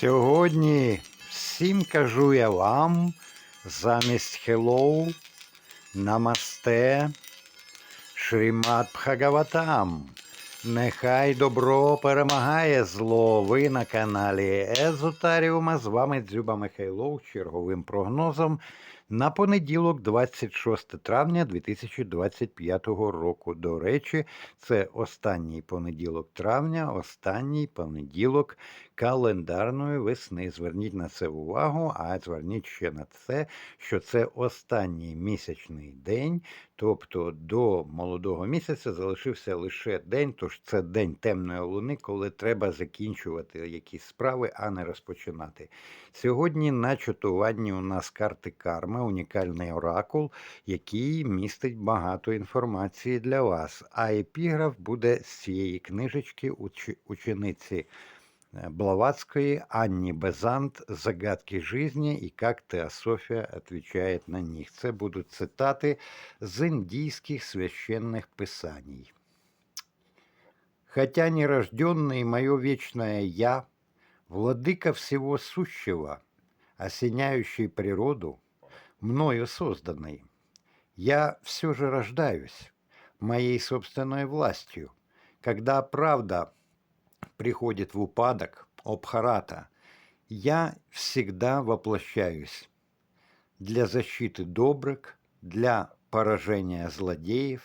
Сьогодні всім кажу я вам замість hello, намасте, Шрімат Бхагаватам. Нехай добро перемагає зло. Ви на каналі Езотаріума. З вами Дзюба Михайлов черговим прогнозом на понеділок, 26 травня 2025 року. До речі, це останній понеділок травня, останній понеділок календарної весни. Зверніть на це увагу, а зверніть ще на це, що це останній місячний день, тобто до молодого місяця залишився лише день, тож це день темної луни, коли треба закінчувати якісь справи, а не розпочинати. Сьогодні на чатуванні у нас карти карми, унікальний оракул, який містить багато інформації для вас. А епіграф буде з цієї книжечки уч- учениці. Э, Блаватской, Анни Безант «Загадки жизни» и как Теософия отвечает на них. Це будуть цитати з індійських священних писаний. Хотя нерожденный мое вечное «Я», владыка всего сущего, осеняющий природу, мною созданный, я все же рождаюсь моей собственной властью, когда правда приходит в упадок, обхарата, я всегда воплощаюсь для защиты добрых, для поражения злодеев,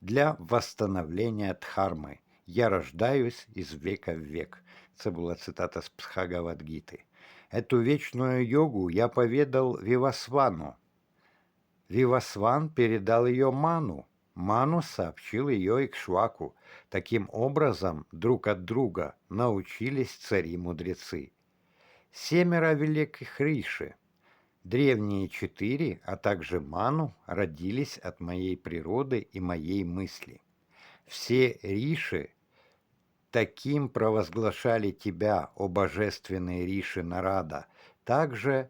для восстановления дхармы. Я рождаюсь из века в век. Це була цитата з Псхагавадгіти. Эту вечную йогу я поведал Вивасвану. Вивасван передал ее Ману. Ману сообщил ее Икшваку. Таким образом, друг от друга научились цари-мудрецы. Семеро великих риши, древние четыре, а также Ману, родились от моей природы и моей мысли. Все риши таким провозглашали тебя, о божественные риши Нарада, так же,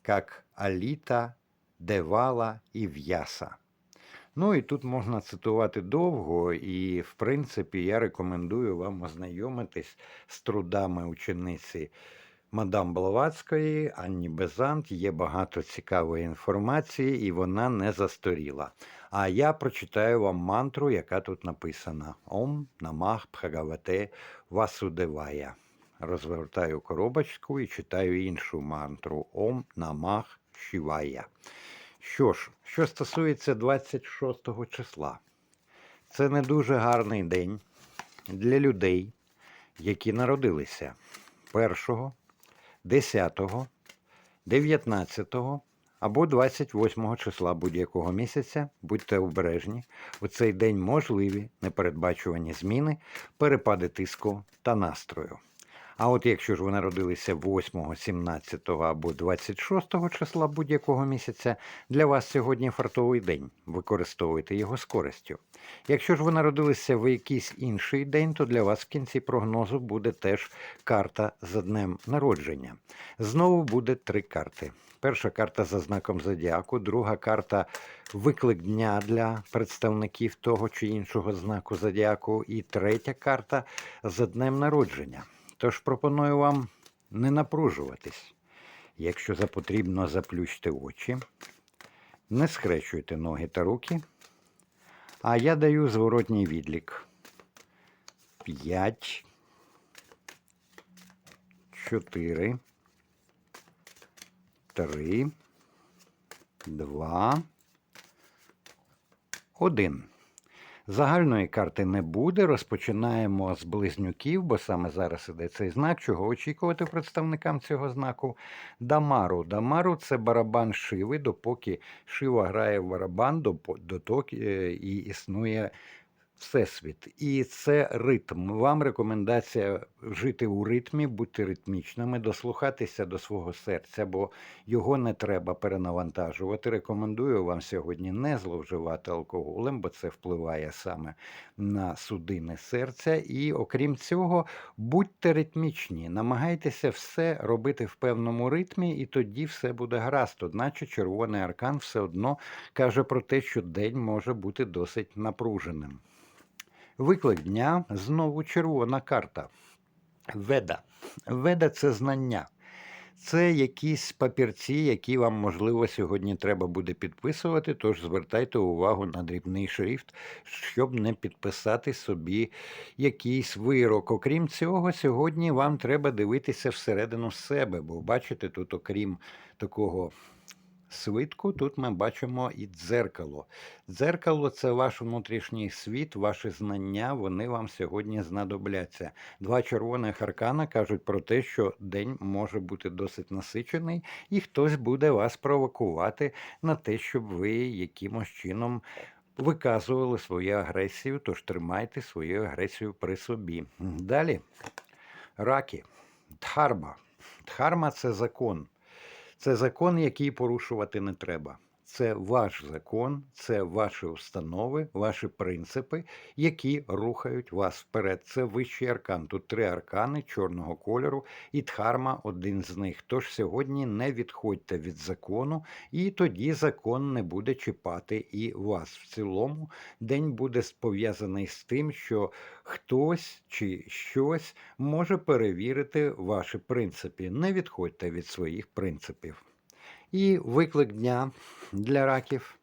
как Аліта, Девала і В'яса. Ну і тут можна цитувати довго, і в принципі я рекомендую вам ознайомитись з трудами учениці мадам Блаватської, Анні Безант. Є багато цікавої інформації, і вона не застаріла. А я прочитаю вам мантру, яка тут написана: Ом Намах Бхагавате Васудевая. Розвертаю коробочку і читаю іншу мантру Ом Намах Шівая. Що ж, що стосується 26 числа, це не дуже гарний день для людей, які народилися 1, 10, 19 або 28 числа будь-якого місяця. Будьте обережні. У цей день можливі непередбачувані зміни, перепади тиску та настрою. А от якщо ж ви народилися 8, 17 або 26 числа будь-якого місяця, для вас сьогодні фартовий день. Використовуйте його з користю. Якщо ж ви народилися в якийсь інший день, то для вас в кінці прогнозу буде теж карта за днем народження. Знову буде три карти. Перша карта за знаком зодіаку, друга карта виклик дня для представників того чи іншого знаку зодіаку, і третя карта за днем народження. Тож пропоную вам не напружуватись. Якщо за потрібно, заплющте очі, не схрещуйте ноги та руки. А я даю зворотній відлік. П'ять, чотири, три, два, один. Загальної карти не буде. Розпочинаємо з близнюків, бо саме зараз іде цей знак. Чого очікувати представникам цього знаку? Дамару. Дамару це барабан Шиви, допоки Шива грає в барабан, допоки е, і існує Всесвіт. І це ритм. Вам рекомендація жити у ритмі, бути ритмічними, дослухатися до свого серця, бо його не треба перенавантажувати. Рекомендую вам сьогодні не зловживати алкоголем, бо це впливає саме на судини серця. І окрім цього, будьте ритмічні, намагайтеся все робити в певному ритмі, і тоді все буде гаразд. Одначе червоний аркан все одно каже про те, що день може бути досить напруженим. Виклик дня знову червона карта. Веда. Веда це знання. Це якісь папірці, які вам, можливо, сьогодні треба буде підписувати, тож звертайте увагу на дрібний шрифт, щоб не підписати собі якийсь вирок. Окрім цього, сьогодні вам треба дивитися всередину себе, бо бачите, тут, окрім такого свитку, тут ми бачимо і дзеркало. Дзеркало це ваш внутрішній світ, ваші знання, вони вам сьогодні знадобляться. Два червоних аркана кажуть про те, що день може бути досить насичений, і хтось буде вас провокувати на те, щоб ви якимось чином виказували свою агресію, тож тримайте свою агресію при собі. Далі раки, дхарма. Дхарма це закон. Це закон, який порушувати не треба. Це ваш закон, це ваші установи, ваші принципи, які рухають вас вперед. Це вищий аркан. Тут три аркани чорного кольору, і дхарма один з них. Тож сьогодні не відходьте від закону, і тоді закон не буде чіпати і вас. В цілому день буде пов'язаний з тим, що хтось чи щось може перевірити ваші принципи. Не відходьте від своїх принципів. І виклик дня для раків.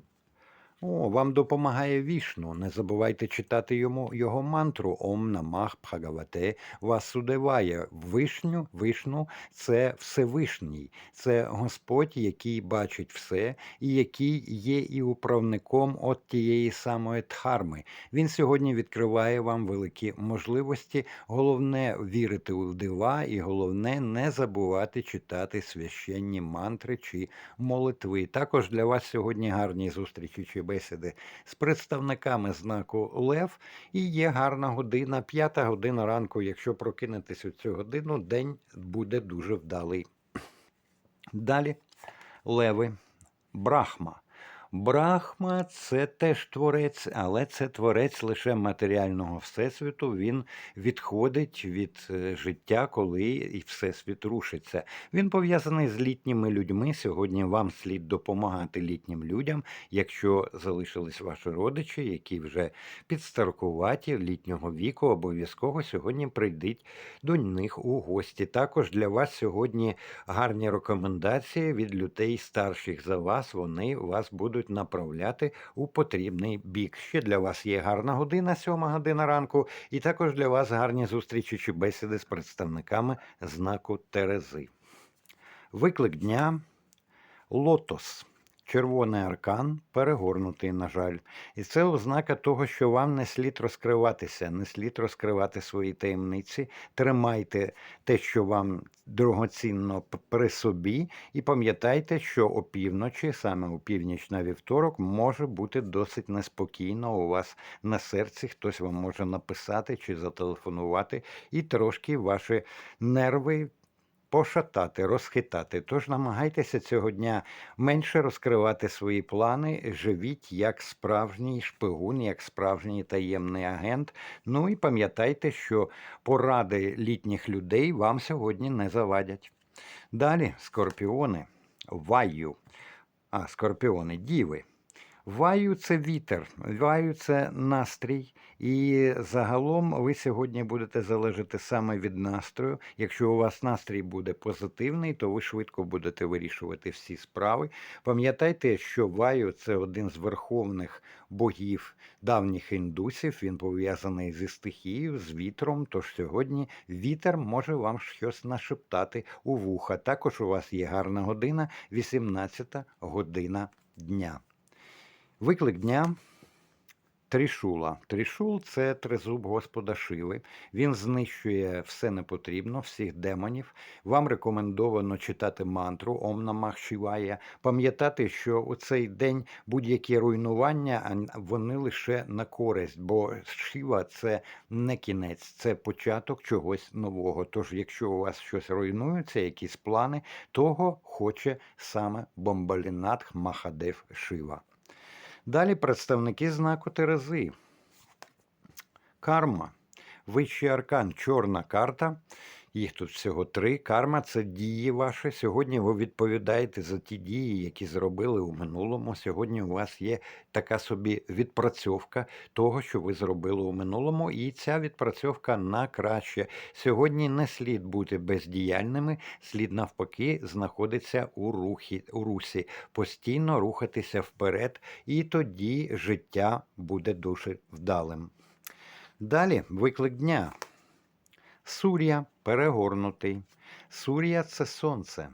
О, вам допомагає вішну. Не забувайте читати йому його мантру Ом Намах Бхагавате Васудевая. Вишню, вишну це Всевишній, це Господь, який бачить все, і який є і управником от тієї самої дхарми. Він сьогодні відкриває вам великі можливості. Головне вірити у дива, і головне не забувати читати священні мантри чи молитви. Також для вас сьогодні гарні зустрічі чи бесіди з представниками знаку Лев. І є гарна година, п'ята година ранку. Якщо прокинетесь у цю годину, день буде дуже вдалий. Далі леви, брахма. Брахма це теж творець, але це творець лише матеріального всесвіту. Він відходить від е, життя, коли і всесвіт рушиться. Він пов'язаний з літніми людьми. Сьогодні вам слід допомагати літнім людям, якщо залишились ваші родичі, які вже підстаркуваті літнього віку, обов'язково сьогодні прийдіть до них у гості. Також для вас сьогодні гарні рекомендації від людей старших за вас. Вони вас будуть направляти у потрібний бік. Ще для вас є гарна година, сьома година ранку, і також для вас гарні зустрічі чи бесіди з представниками знаку Терези. Виклик дня Лотос. Червоний аркан перегорнутий, на жаль. І це ознака того, що вам не слід розкриватися, не слід розкривати свої таємниці. Тримайте те, що вам дорогоцінно при собі, і пам'ятайте, що опівночі, саме у північ на вівторок, може бути досить неспокійно у вас на серці. Хтось вам може написати чи зателефонувати, і трошки ваші нерви пошатати, розхитати. Тож намагайтеся цього дня менше розкривати свої плани, живіть як справжній шпигун, як справжній таємний агент. Ну і пам'ятайте, що поради літніх людей вам сьогодні не завадять. Далі скорпіони, ваю. А, скорпіони, діви. Ваю це вітер, ваю це настрій, і загалом ви сьогодні будете залежати саме від настрою. Якщо у вас настрій буде позитивний, то ви швидко будете вирішувати всі справи. Пам'ятайте, що ваю це один з верховних богів давніх індусів. Він пов'язаний зі стихією, з вітром. Тож сьогодні вітер може вам щось нашептати у вуха. Також у вас є гарна година, 18 година дня. Виклик дня. Трішула. Трішул це тризуб Господа Шиви. Він знищує все непотрібно, всіх демонів. Вам рекомендовано читати мантру Ом Намах Шивая. Пам'ятати, що у цей день будь-які руйнування вони лише на користь, бо Шива це не кінець, це початок чогось нового. Тож, якщо у вас щось руйнується, якісь плани, того хоче саме Бомбалінатх Махадев Шива. Далі представники знаку Терези. Карма. Вищий аркан, чорна карта. Їх тут всього три. Карма це дії ваші. Сьогодні ви відповідаєте за ті дії, які зробили у минулому. Сьогодні у вас є така собі відпрацьовка того, що ви зробили у минулому, і ця відпрацьовка на краще. Сьогодні не слід бути бездіяльними, слід навпаки знаходитися у рухі, у русі, постійно рухатися вперед, і тоді життя буде дуже вдалим. Далі виклик дня. Сур'я перегорнутий. Сур'я це сонце,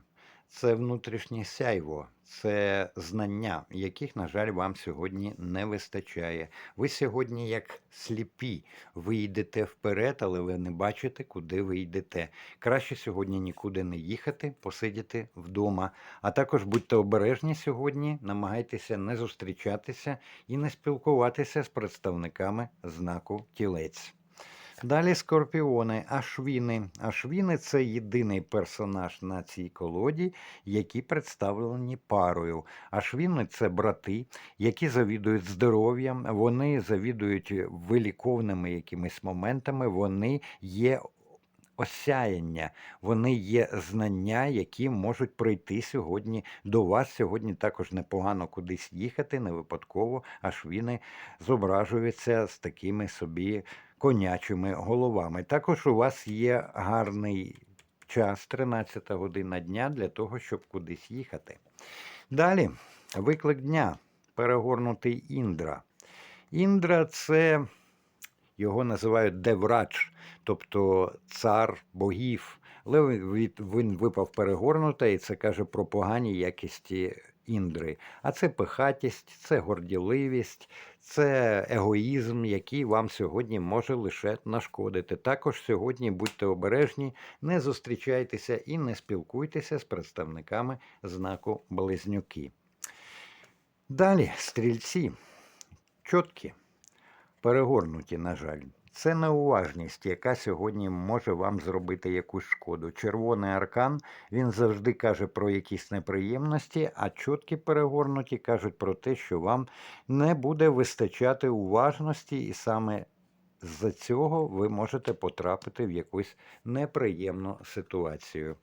це внутрішнє сяйво, це знання, яких, на жаль, вам сьогодні не вистачає. Ви сьогодні, як сліпі, ви йдете вперед, але ви не бачите, куди ви йдете. Краще сьогодні нікуди не їхати, посидіти вдома. А також будьте обережні сьогодні, намагайтеся не зустрічатися і не спілкуватися з представниками знаку тілець. Далі скорпіони, ашвіни. Ашвіни це єдиний персонаж на цій колоді, які представлені парою. Ашвіни це брати, які завідують здоров'ям, вони завідують виліковними якимись моментами, вони є осяяння, вони є знання, які можуть прийти сьогодні до вас. Сьогодні також непогано кудись їхати, не випадково, ашвіни зображуються з такими собі конячими головами. Також у вас є гарний час, 13 година дня, для того, щоб кудись їхати. Далі, виклик дня, перегорнутий Індра. Індра це його називають Деврач, тобто цар богів. Але він випав перегорнута, і це каже про погані якісті Індри. А це пихатість, це горділивість, це егоїзм, який вам сьогодні може лише нашкодити. Також сьогодні будьте обережні, не зустрічайтеся і не спілкуйтеся з представниками знаку Близнюки. Далі стрільці чіткі, перегорнуті, на жаль. Це неуважність, яка сьогодні може вам зробити якусь шкоду. Червоний аркан він завжди каже про якісь неприємності, а чіткі перегорнуті кажуть про те, що вам не буде вистачати уважності, і саме з-за цього ви можете потрапити в якусь неприємну ситуацію.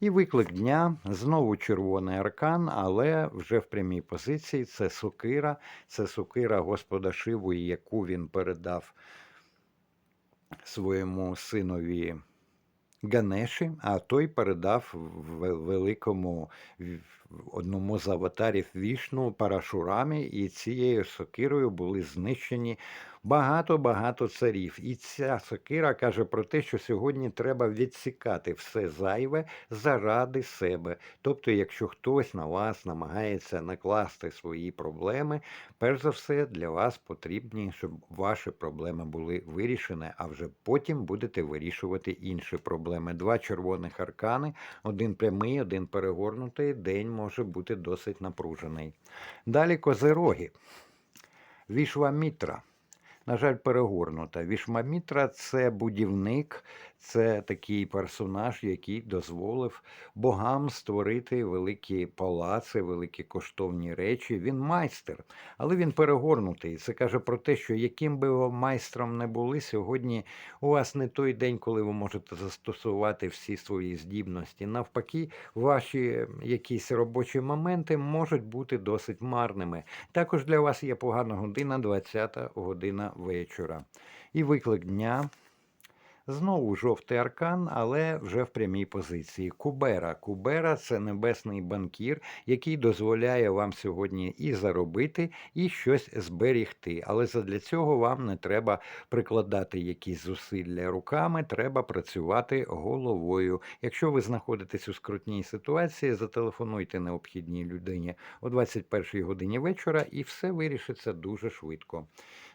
І виклик дня знову червоний аркан, але вже в прямій позиції це сокира, це сокира Господа Шиву, яку він передав своєму синові Ганеші, а той передав великому одному з аватарів вішну Парашурамі, і цією сокирою були знищені багато-багато царів. І ця сокира каже про те, що сьогодні треба відсікати все зайве заради себе. Тобто, якщо хтось на вас намагається накласти свої проблеми, перш за все для вас потрібні, щоб ваші проблеми були вирішені, а вже потім будете вирішувати інші проблеми. Два червоних аркани, один прямий, один перегорнутий. День може бути досить напружений. Далі козероги. Вішвамітра на жаль, перегорнута. Вішмамітра це будівник, це такий персонаж, який дозволив богам створити великі палаци, великі коштовні речі. Він майстер, але він перегорнутий. Це каже про те, що яким би ви майстром не були, сьогодні у вас не той день, коли ви можете застосувати всі свої здібності. Навпаки, ваші якісь робочі моменти можуть бути досить марними. Також для вас є погана година, 20 година вечора. І виклик дня. Знову жовтий аркан, але вже в прямій позиції. Кубера. Кубера це небесний банкір, який дозволяє вам сьогодні і заробити, і щось зберігти. Але задля цього вам не треба прикладати якісь зусилля руками, треба працювати головою. Якщо ви знаходитесь у скрутній ситуації, зателефонуйте необхідній людині о 21 годині вечора, і все вирішиться дуже швидко.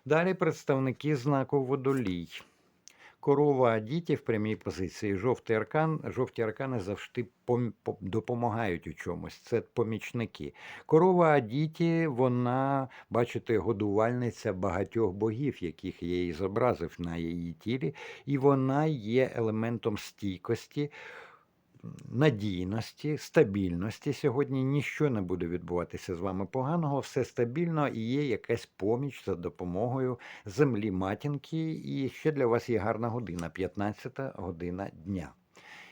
Далі представники знаку водолій. Корова Адіті в прямій позиції. Жовтий аркан, жовті аркани завжди допомагають у чомусь. Це помічники. Корова Адіті, вона, бачите, годувальниця багатьох богів, яких я її зобразив на її тілі, і вона є елементом стійкості надійності, стабільності. Сьогодні нічого не буде відбуватися з вами поганого, все стабільно і є якась поміч за допомогою землі матінки. І ще для вас є гарна година, 15 година дня.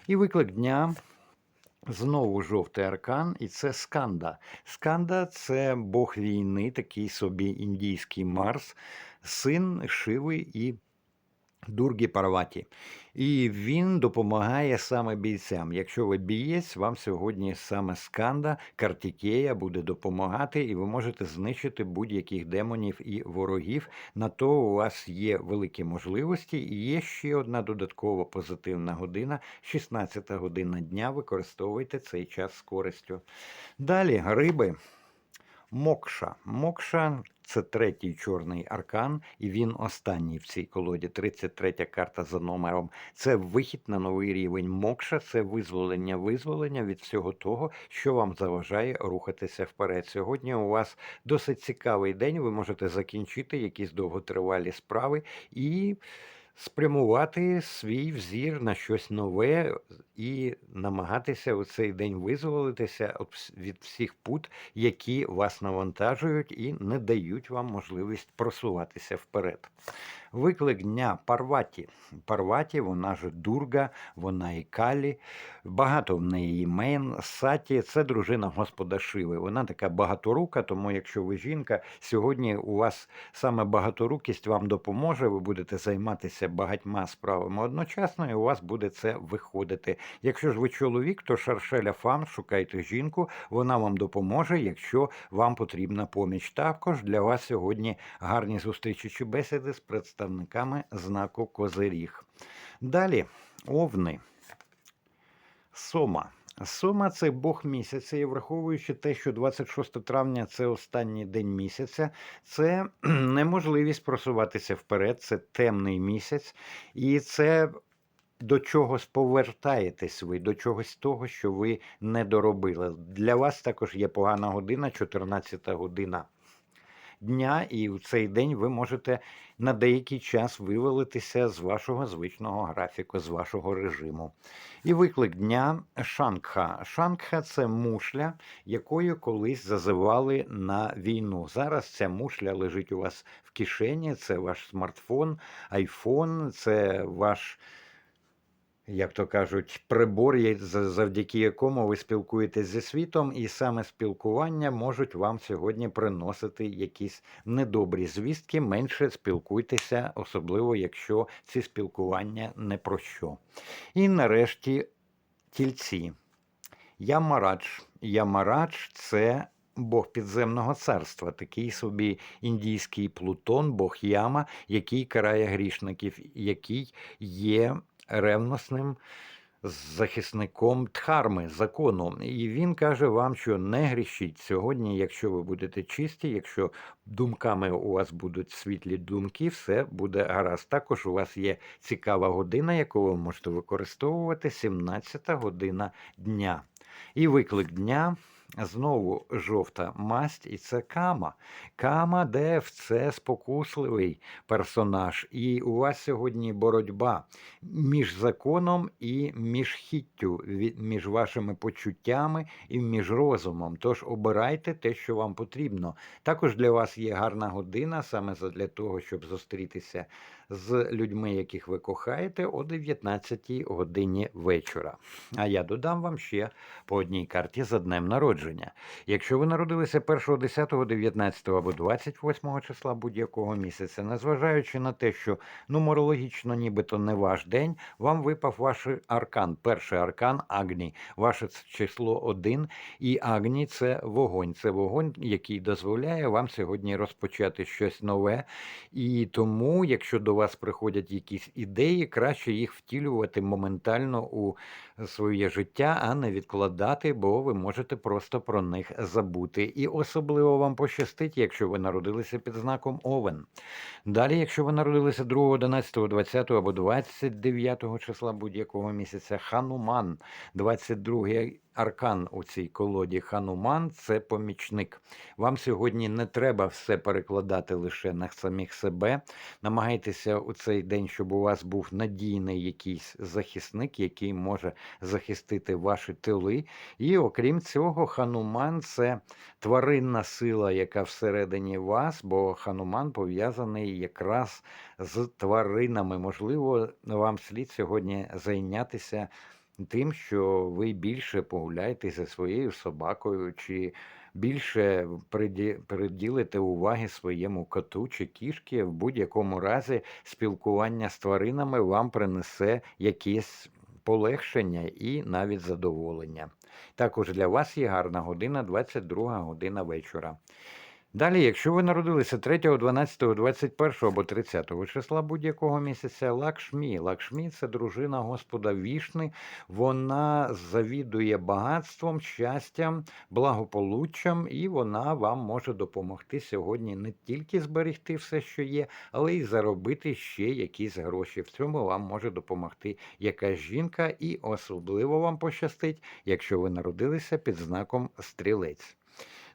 І виклик дня. Знову жовтий аркан, і це Сканда. Сканда це бог війни, такий собі індійський Марс, син Шиви і Дургі Парваті. І він допомагає саме бійцям. Якщо ви бієць, вам сьогодні саме сканда, картікея буде допомагати, і ви можете знищити будь-яких демонів і ворогів. На то у вас є великі можливості. І є ще одна додаткова позитивна година, 16 година дня. Використовуйте цей час з користю. Далі риби. Мокша. Мокша це третій чорний аркан, і він останній в цій колоді. 33 карта за номером. Це вихід на новий рівень. Мокша це визволення, визволення від всього того, що вам заважає рухатися вперед. Сьогодні у вас досить цікавий день. Ви можете закінчити якісь довготривалі справи і спрямувати свій взір на щось нове і намагатися у цей день визволитися від всіх пут, які вас навантажують і не дають вам можливість просуватися вперед. Виклик дня Парваті. Парваті, вона ж Дурга, вона і Калі. Багато в неї імен. Саті це дружина Господа Шиви. Вона така багаторука, тому якщо ви жінка, сьогодні у вас саме багаторукість вам допоможе. Ви будете займатися багатьма справами одночасно, і у вас буде це виходити. Якщо ж ви чоловік, то шаршеля фам, шукайте жінку, вона вам допоможе, якщо вам потрібна поміч. Також для вас сьогодні гарні зустрічі чи бесіди з представниками знаку Козиріг. Далі овни. Сома. Сома це Бог місяця, і враховуючи те, що 26 травня це останній день місяця, це неможливість просуватися вперед, це темний місяць, і це до чогось повертаєтесь ви, до чогось того, що ви не доробили. Для вас також є погана година, 14 година дня, і в цей день ви можете на деякий час вивалитися з вашого звичного графіку, з вашого режиму. І виклик дня Шангха. Шангха це мушля, якою колись зазивали на війну. Зараз ця мушля лежить у вас в кишені, це ваш смартфон, айфон, це ваш. Як то кажуть, прибор, завдяки якому ви спілкуєтесь зі світом, і саме спілкування можуть вам сьогодні приносити якісь недобрі звістки. Менше спілкуйтеся, особливо якщо ці спілкування не про що. І нарешті тільці. Ямарадж. Ямарадж це Бог підземного царства, такий собі індійський Плутон, Бог Яма, який карає грішників, який є ревносним захисником Дхарми, закону. І він каже вам, що не грішіть сьогодні, якщо ви будете чисті, якщо думками у вас будуть світлі думки, все буде гаразд. Також у вас є цікава година, яку ви можете використовувати 17 година дня. І виклик дня. Знову жовта масть, і це кама. Кама Дев це спокусливий персонаж. І у вас сьогодні боротьба між законом і між хіттю, між вашими почуттями і між розумом. Тож обирайте те, що вам потрібно. Також для вас є гарна година саме для того, щоб зустрітися з людьми, яких ви кохаєте, о 19 годині вечора. А я додам вам ще по одній карті за днем народження. Якщо ви народилися 1, 10, 19 або 28 числа будь-якого місяця, незважаючи на те, що нумерологічно нібито не ваш день, вам випав ваш аркан. Перший аркан Агні. Ваше число 1, і Агні це вогонь. Це вогонь, який дозволяє вам сьогодні розпочати щось нове. І тому, якщо до вас приходять якісь ідеї, краще їх втілювати моментально у своє життя, а не відкладати, бо ви можете просто про них забути. І особливо вам пощастить, якщо ви народилися під знаком Овен. Далі, якщо ви народилися 2, 11, 20 або 29 числа будь-якого місяця, Хануман, 22 аркан у цій колоді Хануман це помічник. Вам сьогодні не треба все перекладати лише на самих себе. Намагайтеся у цей день, щоб у вас був надійний якийсь захисник, який може захистити ваші тили. І окрім цього, Хануман це тваринна сила, яка всередині вас, бо Хануман пов'язаний якраз з тваринами. Можливо, вам слід сьогодні зайнятися тим, що ви більше погуляєте зі своєю собакою, чи більше приді- приділите уваги своєму коту чи кішки. В будь-якому разі спілкування з тваринами вам принесе якесь полегшення і навіть задоволення. Також для вас є гарна година, 22 година вечора. Далі, якщо ви народилися 3, 12, 21 або 30 числа будь-якого місяця, Лакшмі. Лакшмі це дружина Господа Вішни. Вона завідує багатством, щастям, благополуччям, і вона вам може допомогти сьогодні не тільки зберегти все, що є, але й заробити ще якісь гроші. В цьому вам може допомогти якась жінка, і особливо вам пощастить, якщо ви народилися під знаком стрілець.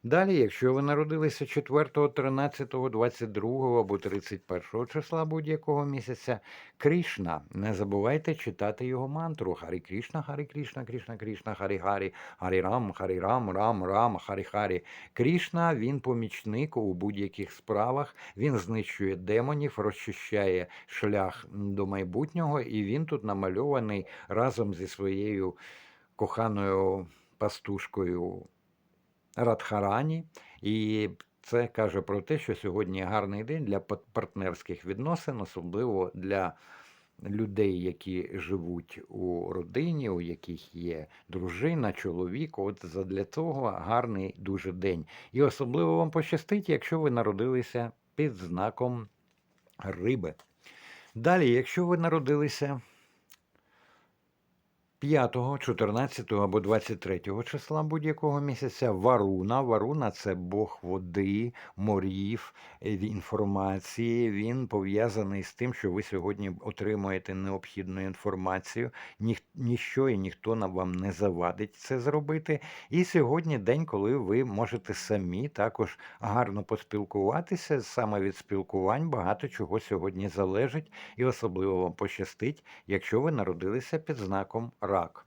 Далі, якщо ви народилися 4, 13, 22 або 31 числа будь-якого місяця, Кришна, не забувайте читати його мантру. Харі Кришна, Харі Кришна, Кришна Кришна, Харі Харі, Харі Рам, Харі Рам, Рам, Рам, Харі Харі. Кришна, він помічник у будь-яких справах, він знищує демонів, розчищає шлях до майбутнього, і він тут намальований разом зі своєю коханою пастушкою Радхарані, і це каже про те, що сьогодні гарний день для партнерських відносин, особливо для людей, які живуть у родині, у яких є дружина, чоловік. От задля того гарний дуже день. І особливо вам пощастить, якщо ви народилися під знаком риби. Далі, якщо ви народилися 5, 14 або 23 числа будь-якого місяця Варуна. Варуна це Бог води, морів, е, інформації. Він пов'язаний з тим, що ви сьогодні отримуєте необхідну інформацію. Ніх, ніщо і ніхто вам не завадить це зробити. І сьогодні день, коли ви можете самі також гарно поспілкуватися. Саме від спілкувань багато чого сьогодні залежить, і особливо вам пощастить, якщо ви народилися під знаком рак.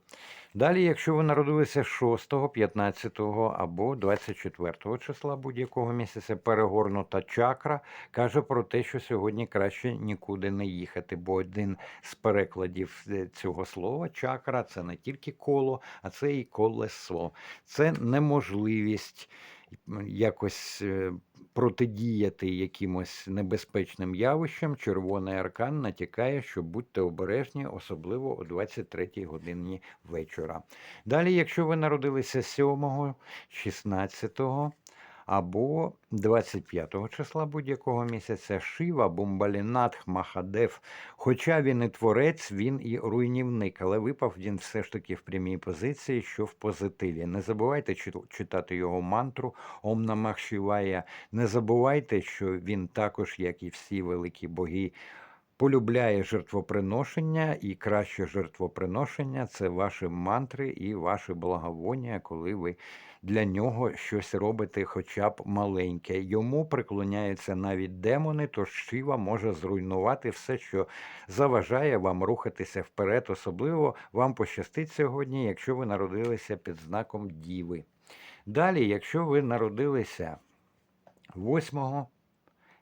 Далі, якщо ви народилися 6, 15 або 24 числа будь-якого місяця, перегорнута чакра каже про те, що сьогодні краще нікуди не їхати, бо один з перекладів е, цього слова чакра це не тільки коло, а це і колесо. Це неможливість якось е, протидіяти якимось небезпечним явищам. Червоний аркан натякає, що будьте обережні, особливо о 23 годині вечора. Далі, якщо ви народилися 7, 16 або 25 числа будь-якого місяця Шива, Бумбалінатх, Махадев. Хоча він і творець, він і руйнівник, але випав він все ж таки в прямій позиції, що в позитиві. Не забувайте читати його мантру Ом Намах Шивая. Не забувайте, що він також, як і всі великі боги, полюбляє жертвоприношення, і краще жертвоприношення це ваші мантри і ваші благовоння, коли ви для нього щось робите, хоча б маленьке. Йому приклоняються навіть демони, тож Шіва може зруйнувати все, що заважає вам рухатися вперед. Особливо вам пощастить сьогодні, якщо ви народилися під знаком Діви. Далі, якщо ви народилися 8,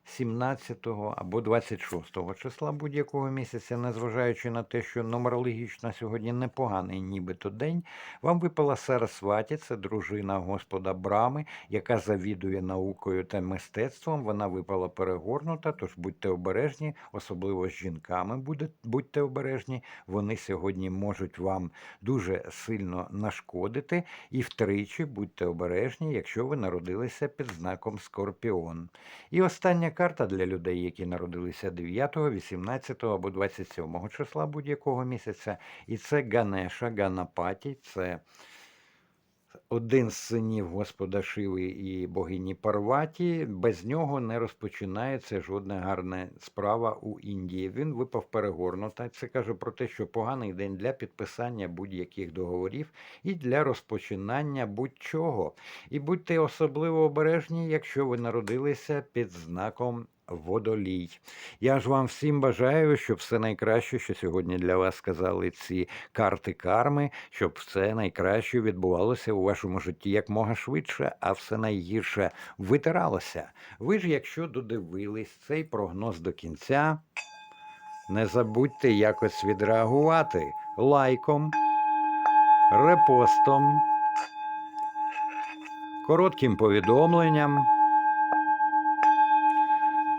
17 або 26 числа будь-якого місяця, незважаючи на те, що нумерологічно сьогодні непоганий нібито день, вам випала Сарасваті, це дружина Господа Брами, яка завідує наукою та мистецтвом. Вона випала перегорнута, тож будьте обережні, особливо з жінками будьте обережні. Вони сьогодні можуть вам дуже сильно нашкодити. І втричі будьте обережні, якщо ви народилися під знаком Скорпіон. І остання карта для людей, які народилися 9, 18 або 27 числа будь-якого місяця. І це Ганеша, Ганапаті, це один з синів Господа Шиви і богині Парваті. Без нього не розпочинається жодна гарна справа у Індії. Він випав перегорнута. Це каже про те, що поганий день для підписання будь-яких договорів і для розпочинання будь-чого. І будьте особливо обережні, якщо ви народилися під знаком водолій. Я ж вам всім бажаю, щоб все найкраще, що сьогодні для вас сказали ці карти карми, щоб все найкраще відбувалося у вашому житті якмога швидше, а все найгірше витиралося. Ви ж, якщо додивились цей прогноз до кінця, не забудьте якось відреагувати лайком, репостом, коротким повідомленням.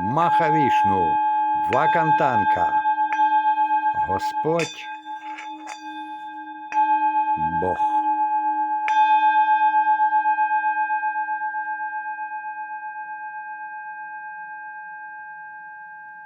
Махавішну Вакантанка. Господь Бог.